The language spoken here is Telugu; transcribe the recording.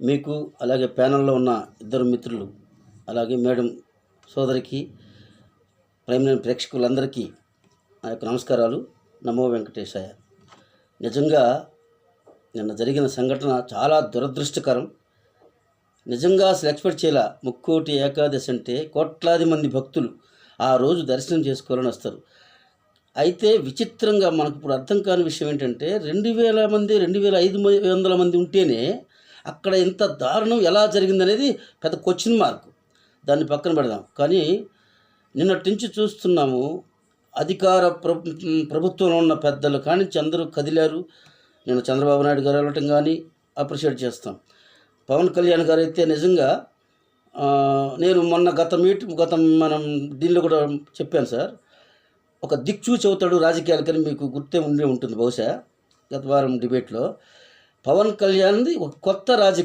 మీకు అలాగే ప్యానల్లో ఉన్న ఇద్దరు మిత్రులు అలాగే మేడం సోదరికి ప్రేమైన ప్రేక్షకులందరికీ నా యొక్క నమస్కారాలు. నమో వెంకటేశాయ. నిజంగా నిన్న జరిగిన సంఘటన చాలా దురదృష్టకరం. నిజంగా అసలు ఎక్స్పెక్ట్ చేయాల. ముక్కోటి ఏకాదశి అంటే కోట్లాది మంది భక్తులు ఆ రోజు దర్శనం చేసుకోవాలని వస్తారు. అయితే విచిత్రంగా మనకు ఇప్పుడు అర్థం కాని విషయం ఏంటంటే రెండు వేల మంది రెండు వేల ఐదు వందల మంది ఉంటేనే అక్కడ ఇంత దారుణం ఎలా జరిగిందనేది పెద్ద క్వశ్చన్ మార్క్ దాన్ని పక్కన పెడదాం. కానీ నిన్నటి నుంచి చూస్తున్నాము అధికార ప్రభు ప్రభుత్వంలో ఉన్న పెద్దలు కానీ అందరూ కదిలారు. నేను చంద్రబాబు నాయుడు గారు వెళ్ళటం కానీ అప్రిషియేట్ చేస్తాం. పవన్ కళ్యాణ్ గారు అయితే నిజంగా నేను మొన్న గత మీట్ గత మనం దీనిలో కూడా చెప్పాను సార్. ఒక దిక్చూచి అవుతాడు రాజకీయాలకని మీకు గుర్తే ఉండే ఉంటుంది బహుశా గత వారం డిబేట్లో పవన్ కళ్యాణ్ది ఒక కొత్త రాజకీయ